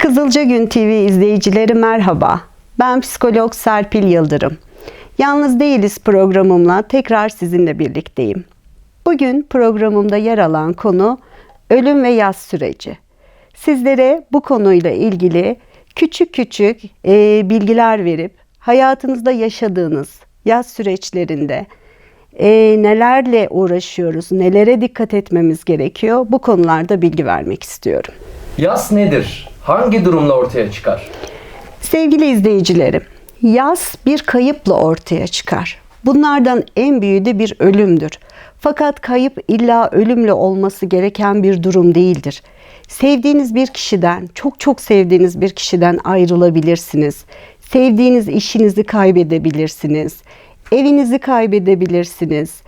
Kızılca Gün TV izleyicileri merhaba. Ben psikolog Serpil Yıldırım. Yalnız Değiliz programımla tekrar sizinle birlikteyim. Bugün programımda yer alan konu ölüm ve yaz süreci. Sizlere bu konuyla ilgili küçük küçük e, bilgiler verip hayatınızda yaşadığınız yaz süreçlerinde e, nelerle uğraşıyoruz, nelere dikkat etmemiz gerekiyor bu konularda bilgi vermek istiyorum. Yas nedir? Hangi durumla ortaya çıkar? Sevgili izleyicilerim, yaz bir kayıpla ortaya çıkar. Bunlardan en büyüğü de bir ölümdür. Fakat kayıp illa ölümle olması gereken bir durum değildir. Sevdiğiniz bir kişiden, çok çok sevdiğiniz bir kişiden ayrılabilirsiniz. Sevdiğiniz işinizi kaybedebilirsiniz. Evinizi kaybedebilirsiniz.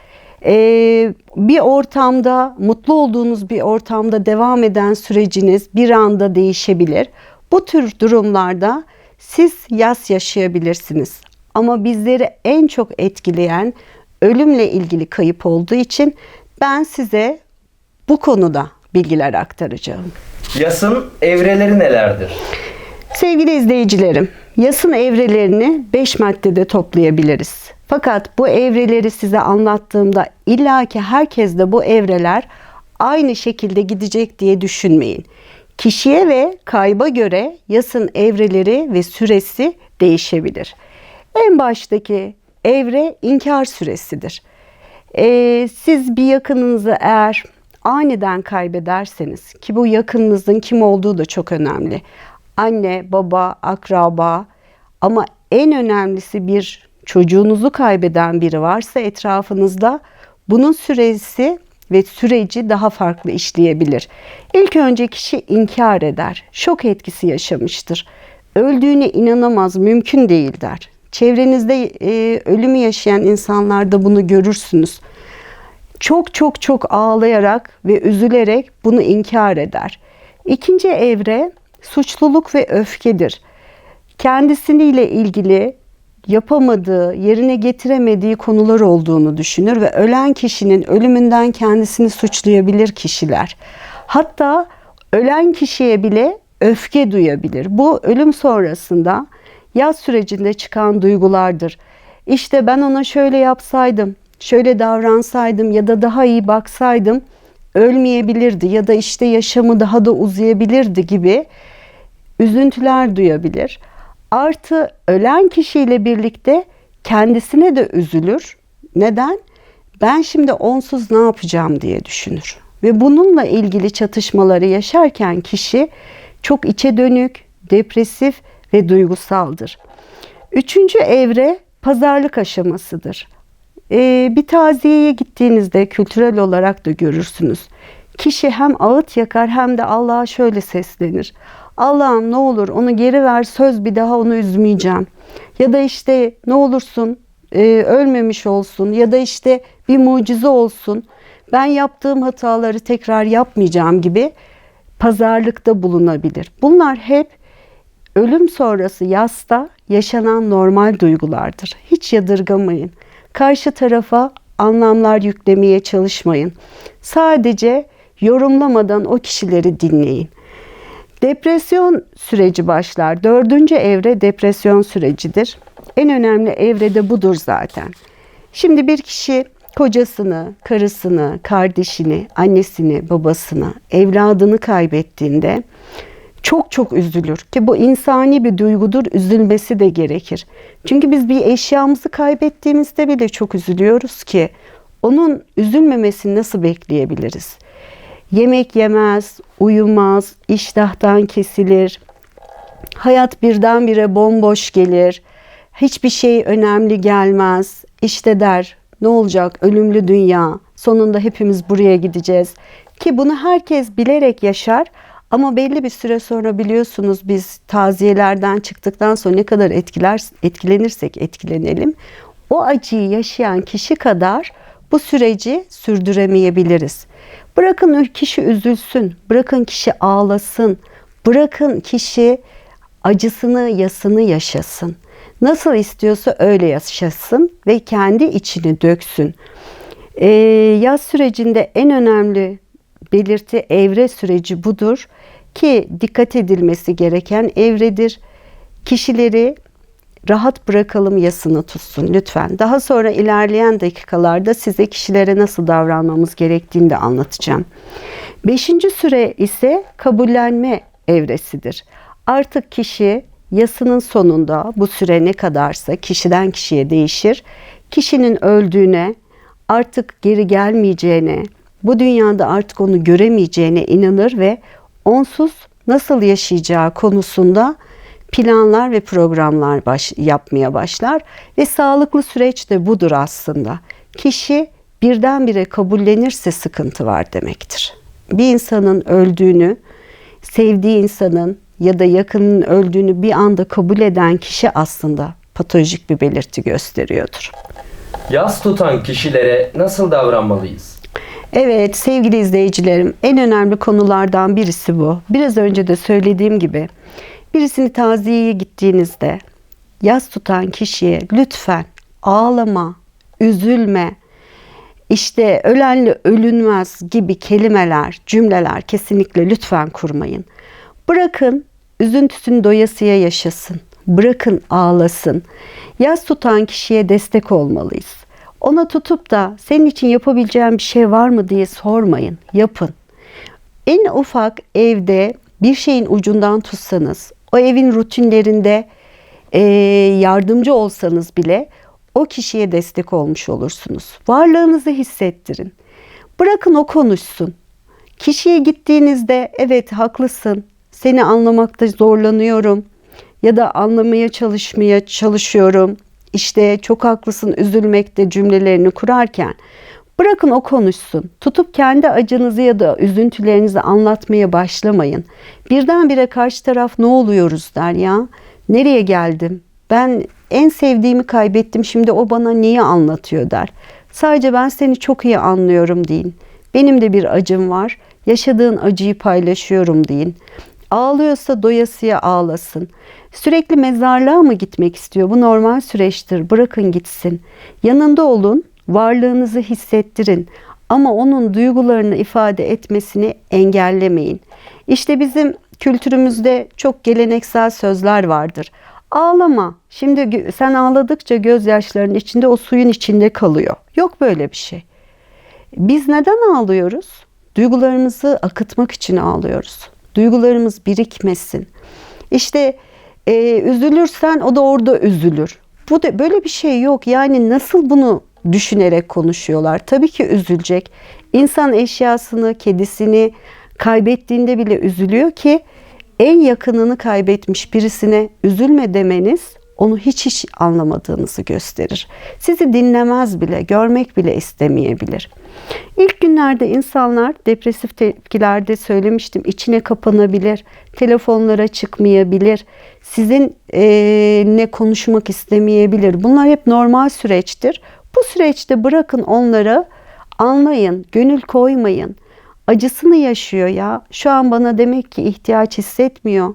Ee, bir ortamda, mutlu olduğunuz bir ortamda devam eden süreciniz bir anda değişebilir. Bu tür durumlarda siz yas yaşayabilirsiniz. Ama bizleri en çok etkileyen ölümle ilgili kayıp olduğu için ben size bu konuda bilgiler aktaracağım. Yasın evreleri nelerdir? Sevgili izleyicilerim, yasın evrelerini 5 maddede toplayabiliriz. Fakat bu evreleri size anlattığımda illaki herkes de bu evreler aynı şekilde gidecek diye düşünmeyin. Kişiye ve kayba göre yasın evreleri ve süresi değişebilir. En baştaki evre inkar süresidir. Ee, siz bir yakınınızı eğer aniden kaybederseniz ki bu yakınınızın kim olduğu da çok önemli. Anne, baba, akraba ama en önemlisi bir çocuğunuzu kaybeden biri varsa etrafınızda bunun süresi ve süreci daha farklı işleyebilir. İlk önce kişi inkar eder. Şok etkisi yaşamıştır. Öldüğüne inanamaz, mümkün değil der. Çevrenizde e, ölümü yaşayan insanlarda bunu görürsünüz. Çok çok çok ağlayarak ve üzülerek bunu inkar eder. İkinci evre suçluluk ve öfkedir. Kendisiyle ilgili yapamadığı, yerine getiremediği konular olduğunu düşünür ve ölen kişinin ölümünden kendisini suçlayabilir kişiler. Hatta ölen kişiye bile öfke duyabilir. Bu ölüm sonrasında yaz sürecinde çıkan duygulardır. İşte ben ona şöyle yapsaydım, şöyle davransaydım ya da daha iyi baksaydım ölmeyebilirdi ya da işte yaşamı daha da uzayabilirdi gibi üzüntüler duyabilir. Artı ölen kişiyle birlikte kendisine de üzülür. Neden? Ben şimdi onsuz ne yapacağım diye düşünür. Ve bununla ilgili çatışmaları yaşarken kişi çok içe dönük, depresif ve duygusaldır. Üçüncü evre pazarlık aşamasıdır. Ee, bir taziyeye gittiğinizde kültürel olarak da görürsünüz. Kişi hem ağıt yakar hem de Allah'a şöyle seslenir. Allah'ım ne olur onu geri ver söz bir daha onu üzmeyeceğim. Ya da işte ne olursun e, ölmemiş olsun ya da işte bir mucize olsun. Ben yaptığım hataları tekrar yapmayacağım gibi pazarlıkta bulunabilir. Bunlar hep ölüm sonrası yasta yaşanan normal duygulardır. Hiç yadırgamayın. Karşı tarafa anlamlar yüklemeye çalışmayın. Sadece yorumlamadan o kişileri dinleyin. Depresyon süreci başlar. Dördüncü evre depresyon sürecidir. En önemli evre de budur zaten. Şimdi bir kişi kocasını, karısını, kardeşini, annesini, babasını, evladını kaybettiğinde çok çok üzülür ki bu insani bir duygudur, üzülmesi de gerekir. Çünkü biz bir eşyamızı kaybettiğimizde bile çok üzülüyoruz ki onun üzülmemesini nasıl bekleyebiliriz? Yemek yemez, uyumaz, iştahtan kesilir. Hayat birdenbire bomboş gelir. Hiçbir şey önemli gelmez. İşte der, ne olacak ölümlü dünya. Sonunda hepimiz buraya gideceğiz. Ki bunu herkes bilerek yaşar. Ama belli bir süre sonra biliyorsunuz biz taziyelerden çıktıktan sonra ne kadar etkiler etkilenirsek etkilenelim o acıyı yaşayan kişi kadar bu süreci sürdüremeyebiliriz. Bırakın kişi üzülsün, bırakın kişi ağlasın, bırakın kişi acısını, yasını yaşasın. Nasıl istiyorsa öyle yaşasın ve kendi içini döksün. Ee, yaz sürecinde en önemli belirti evre süreci budur. ki dikkat edilmesi gereken evredir. Kişileri rahat bırakalım yasını tutsun lütfen. Daha sonra ilerleyen dakikalarda size kişilere nasıl davranmamız gerektiğini de anlatacağım. Beşinci süre ise kabullenme evresidir. Artık kişi yasının sonunda bu süre ne kadarsa kişiden kişiye değişir. Kişinin öldüğüne, artık geri gelmeyeceğine, bu dünyada artık onu göremeyeceğine inanır ve onsuz nasıl yaşayacağı konusunda planlar ve programlar baş, yapmaya başlar ve sağlıklı süreç de budur aslında. Kişi birdenbire kabullenirse sıkıntı var demektir. Bir insanın öldüğünü, sevdiği insanın ya da yakının öldüğünü bir anda kabul eden kişi aslında patolojik bir belirti gösteriyordur. Yas tutan kişilere nasıl davranmalıyız? Evet sevgili izleyicilerim en önemli konulardan birisi bu. Biraz önce de söylediğim gibi birisini taziyeye gittiğinizde yas tutan kişiye lütfen ağlama, üzülme, işte ölenle ölünmez gibi kelimeler, cümleler kesinlikle lütfen kurmayın. Bırakın üzüntüsünü doyasıya yaşasın. Bırakın ağlasın. Yas tutan kişiye destek olmalıyız. Ona tutup da senin için yapabileceğim bir şey var mı diye sormayın. Yapın. En ufak evde bir şeyin ucundan tutsanız, o evin rutinlerinde e, yardımcı olsanız bile o kişiye destek olmuş olursunuz. Varlığınızı hissettirin. Bırakın o konuşsun. Kişiye gittiğinizde evet haklısın. Seni anlamakta zorlanıyorum ya da anlamaya çalışmaya çalışıyorum. İşte çok haklısın üzülmekte cümlelerini kurarken bırakın o konuşsun. Tutup kendi acınızı ya da üzüntülerinizi anlatmaya başlamayın. Birdenbire karşı taraf ne oluyoruz der ya. Nereye geldim? Ben en sevdiğimi kaybettim şimdi o bana niye anlatıyor der. Sadece ben seni çok iyi anlıyorum deyin. Benim de bir acım var. Yaşadığın acıyı paylaşıyorum deyin. Ağlıyorsa doyasıya ağlasın. Sürekli mezarlığa mı gitmek istiyor? Bu normal süreçtir. Bırakın gitsin. Yanında olun, varlığınızı hissettirin. Ama onun duygularını ifade etmesini engellemeyin. İşte bizim kültürümüzde çok geleneksel sözler vardır. Ağlama. Şimdi sen ağladıkça gözyaşlarının içinde o suyun içinde kalıyor. Yok böyle bir şey. Biz neden ağlıyoruz? Duygularımızı akıtmak için ağlıyoruz. Duygularımız birikmesin. İşte e, üzülürsen o da orada üzülür. Bu da böyle bir şey yok. Yani nasıl bunu düşünerek konuşuyorlar? Tabii ki üzülecek. İnsan eşyasını, kedisini kaybettiğinde bile üzülüyor ki en yakınını kaybetmiş birisine üzülme demeniz onu hiç hiç anlamadığınızı gösterir. Sizi dinlemez bile, görmek bile istemeyebilir. İlk günlerde insanlar depresif tepkilerde söylemiştim içine kapanabilir, telefonlara çıkmayabilir, sizin e, ne konuşmak istemeyebilir. Bunlar hep normal süreçtir. Bu süreçte bırakın onları anlayın, gönül koymayın. Acısını yaşıyor ya. Şu an bana demek ki ihtiyaç hissetmiyor.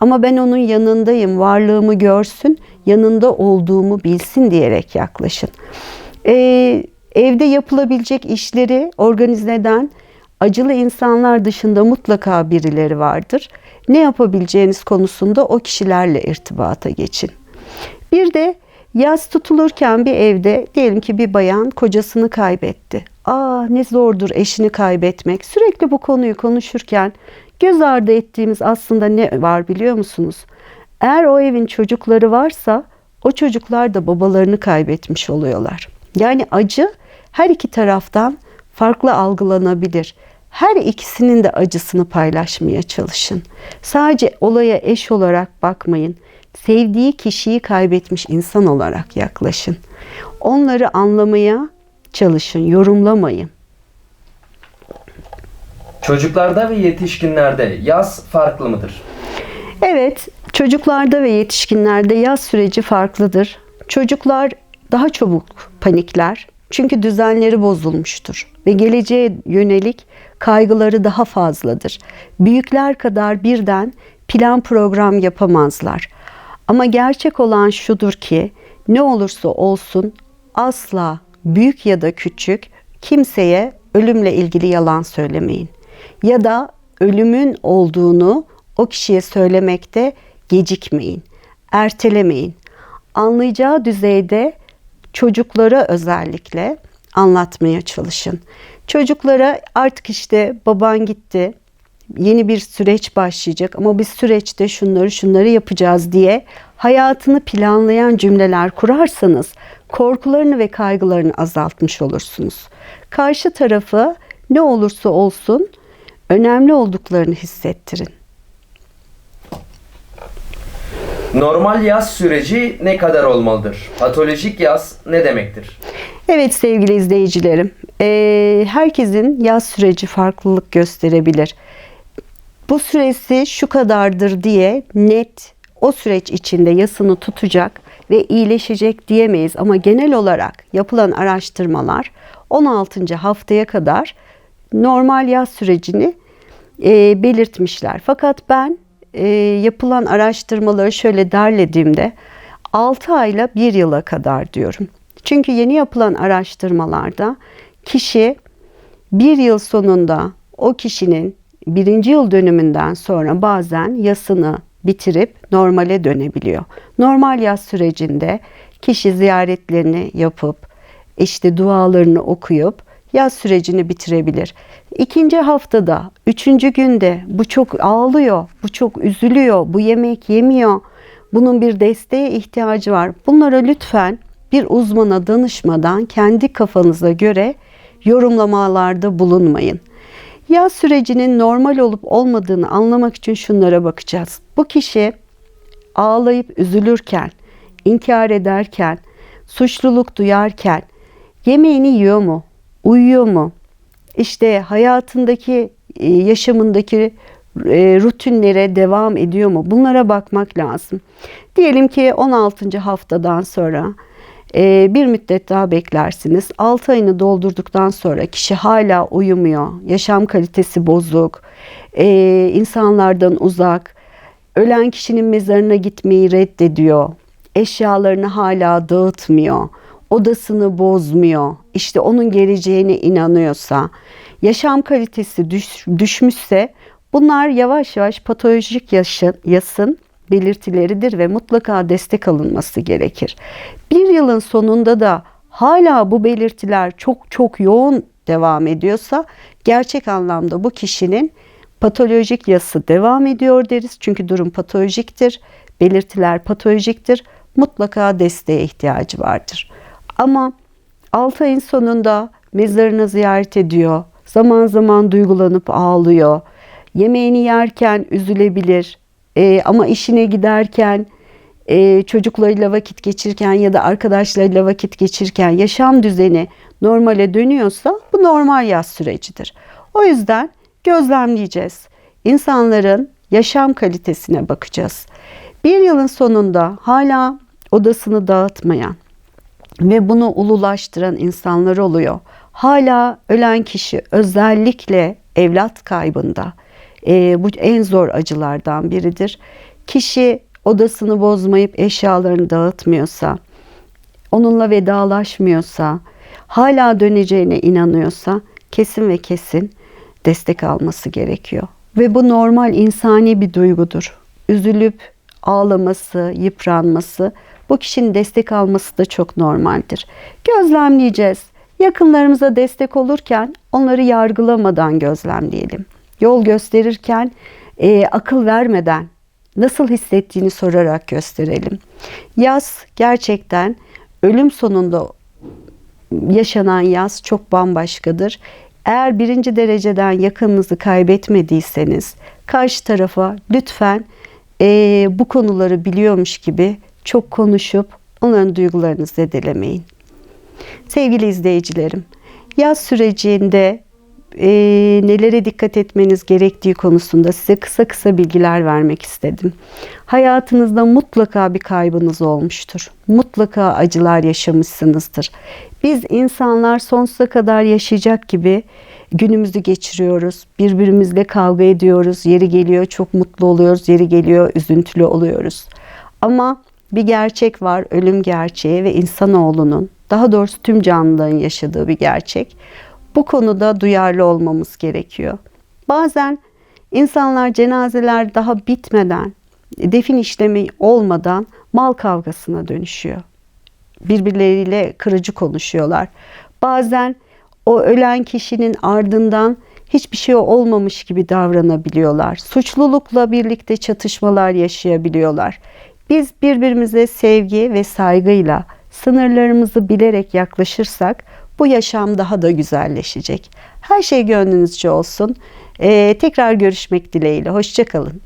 Ama ben onun yanındayım, varlığımı görsün, yanında olduğumu bilsin diyerek yaklaşın. Ee, evde yapılabilecek işleri organize eden acılı insanlar dışında mutlaka birileri vardır. Ne yapabileceğiniz konusunda o kişilerle irtibata geçin. Bir de yaz tutulurken bir evde diyelim ki bir bayan kocasını kaybetti. Aa ne zordur eşini kaybetmek. Sürekli bu konuyu konuşurken göz ardı ettiğimiz aslında ne var biliyor musunuz? Eğer o evin çocukları varsa o çocuklar da babalarını kaybetmiş oluyorlar. Yani acı her iki taraftan farklı algılanabilir. Her ikisinin de acısını paylaşmaya çalışın. Sadece olaya eş olarak bakmayın. Sevdiği kişiyi kaybetmiş insan olarak yaklaşın. Onları anlamaya çalışın, yorumlamayın. Çocuklarda ve yetişkinlerde yaz farklı mıdır? Evet, çocuklarda ve yetişkinlerde yaz süreci farklıdır. Çocuklar daha çabuk panikler. Çünkü düzenleri bozulmuştur ve geleceğe yönelik kaygıları daha fazladır. Büyükler kadar birden plan program yapamazlar. Ama gerçek olan şudur ki ne olursa olsun asla büyük ya da küçük kimseye ölümle ilgili yalan söylemeyin. Ya da ölümün olduğunu o kişiye söylemekte gecikmeyin, ertelemeyin. Anlayacağı düzeyde çocuklara özellikle anlatmaya çalışın. Çocuklara artık işte baban gitti, yeni bir süreç başlayacak ama biz süreçte şunları şunları yapacağız diye hayatını planlayan cümleler kurarsanız korkularını ve kaygılarını azaltmış olursunuz. Karşı tarafı ne olursa olsun önemli olduklarını hissettirin. Normal yaz süreci ne kadar olmalıdır? Patolojik yaz ne demektir? Evet sevgili izleyicilerim, herkesin yaz süreci farklılık gösterebilir. Bu süresi şu kadardır diye net o süreç içinde yasını tutacak ve iyileşecek diyemeyiz. Ama genel olarak yapılan araştırmalar 16. haftaya kadar normal yaz sürecini e, belirtmişler. Fakat ben e, yapılan araştırmaları şöyle derlediğimde 6 ayla 1 yıla kadar diyorum. Çünkü yeni yapılan araştırmalarda kişi bir yıl sonunda o kişinin birinci yıl dönümünden sonra bazen yasını bitirip normale dönebiliyor. Normal yaz sürecinde kişi ziyaretlerini yapıp işte dualarını okuyup yaz sürecini bitirebilir. İkinci haftada, üçüncü günde bu çok ağlıyor, bu çok üzülüyor, bu yemek yemiyor. Bunun bir desteğe ihtiyacı var. Bunlara lütfen bir uzmana danışmadan kendi kafanıza göre yorumlamalarda bulunmayın. Yaz sürecinin normal olup olmadığını anlamak için şunlara bakacağız. Bu kişi ağlayıp üzülürken, inkar ederken, suçluluk duyarken yemeğini yiyor mu? Uyuyor mu? İşte hayatındaki, e, yaşamındaki e, rutinlere devam ediyor mu? Bunlara bakmak lazım. Diyelim ki 16. haftadan sonra bir müddet daha beklersiniz. 6 ayını doldurduktan sonra kişi hala uyumuyor, yaşam kalitesi bozuk, e, insanlardan uzak, ölen kişinin mezarına gitmeyi reddediyor, eşyalarını hala dağıtmıyor, odasını bozmuyor, işte onun geleceğine inanıyorsa, yaşam kalitesi düş, düşmüşse bunlar yavaş yavaş patolojik yaşın, yasın belirtileridir ve mutlaka destek alınması gerekir. Bir yılın sonunda da hala bu belirtiler çok çok yoğun devam ediyorsa gerçek anlamda bu kişinin patolojik yası devam ediyor deriz. Çünkü durum patolojiktir, belirtiler patolojiktir. Mutlaka desteğe ihtiyacı vardır. Ama 6 ayın sonunda mezarını ziyaret ediyor. Zaman zaman duygulanıp ağlıyor. Yemeğini yerken üzülebilir. Ee, ama işine giderken, e, çocuklarıyla vakit geçirirken ya da arkadaşlarıyla vakit geçirirken yaşam düzeni normale dönüyorsa bu normal yaz sürecidir. O yüzden gözlemleyeceğiz. İnsanların yaşam kalitesine bakacağız. Bir yılın sonunda hala odasını dağıtmayan ve bunu ululaştıran insanlar oluyor. Hala ölen kişi özellikle evlat kaybında e, bu en zor acılardan biridir. Kişi odasını bozmayıp eşyalarını dağıtmıyorsa, onunla vedalaşmıyorsa, hala döneceğine inanıyorsa kesin ve kesin destek alması gerekiyor. Ve bu normal insani bir duygudur. Üzülüp ağlaması, yıpranması, bu kişinin destek alması da çok normaldir. Gözlemleyeceğiz. Yakınlarımıza destek olurken onları yargılamadan gözlemleyelim. Yol gösterirken e, akıl vermeden nasıl hissettiğini sorarak gösterelim. Yaz gerçekten ölüm sonunda yaşanan yaz çok bambaşkadır. Eğer birinci dereceden yakınınızı kaybetmediyseniz karşı tarafa lütfen e, bu konuları biliyormuş gibi çok konuşup onların duygularını zedelemeyin. Sevgili izleyicilerim, yaz sürecinde e, nelere dikkat etmeniz gerektiği konusunda size kısa kısa bilgiler vermek istedim. Hayatınızda mutlaka bir kaybınız olmuştur. Mutlaka acılar yaşamışsınızdır. Biz insanlar sonsuza kadar yaşayacak gibi günümüzü geçiriyoruz. Birbirimizle kavga ediyoruz. Yeri geliyor çok mutlu oluyoruz. Yeri geliyor üzüntülü oluyoruz. Ama bir gerçek var, ölüm gerçeği ve insanoğlunun, daha doğrusu tüm canlıların yaşadığı bir gerçek. Bu konuda duyarlı olmamız gerekiyor. Bazen İnsanlar cenazeler daha bitmeden, defin işlemi olmadan mal kavgasına dönüşüyor. Birbirleriyle kırıcı konuşuyorlar. Bazen o ölen kişinin ardından hiçbir şey olmamış gibi davranabiliyorlar. Suçlulukla birlikte çatışmalar yaşayabiliyorlar. Biz birbirimize sevgi ve saygıyla sınırlarımızı bilerek yaklaşırsak bu yaşam daha da güzelleşecek. Her şey gönlünüzce olsun. Ee, tekrar görüşmek dileğiyle. Hoşçakalın.